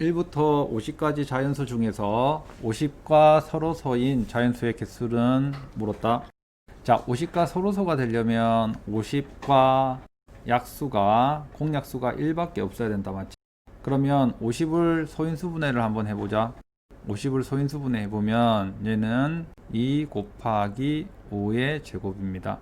1부터 50까지 자연수 중에서 50과 서로소인 자연수의 개수는 물었다. 자, 50과 서로소가 되려면 50과 약수가 공약수가 1밖에 없어야 된다 맞지? 그러면 50을 소인수 분해를 한번 해보자. 50을 소인수 분해 해 보면 얘는 2 곱하기 5의 제곱입니다.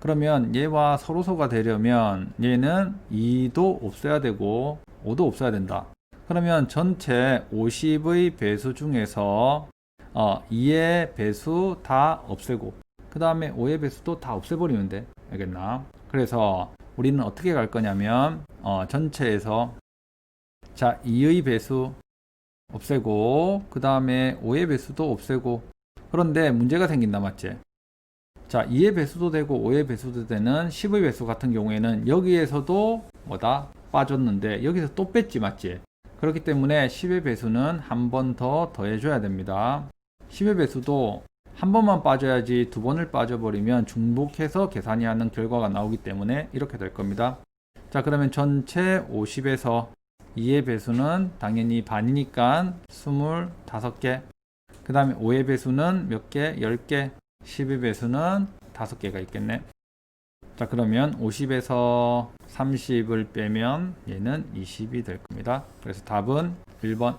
그러면 얘와 서로소가 되려면 얘는 2도 없어야 되고 5도 없어야 된다. 그러면 전체 50의 배수 중에서 어, 2의 배수 다 없애고 그 다음에 5의 배수도 다 없애버리면 돼. 알겠나? 그래서 우리는 어떻게 갈 거냐면 어, 전체에서 자 2의 배수 없애고 그 다음에 5의 배수도 없애고 그런데 문제가 생긴다 맞지? 자 2의 배수도 되고 5의 배수도 되는 10의 배수 같은 경우에는 여기에서도 뭐다 빠졌는데 여기서 또 뺐지 맞지? 그렇기 때문에 10의 배수는 한 번 더 더해줘야 됩니다. 10의 배수도 한 번만 빠져야지 두 번을 빠져버리면 중복해서 계산이 하는 결과가 나오기 때문에 이렇게 될 겁니다. 자 그러면 전체 50에서 2의 배수는 당연히 반이니까 25개 그 다음에 5의 배수는 몇 개? 10개 10의 배수는 5개가 있겠네 자 그러면 50에서 30을 빼면 얘는 20이 될 겁니다. 그래서 답은 1번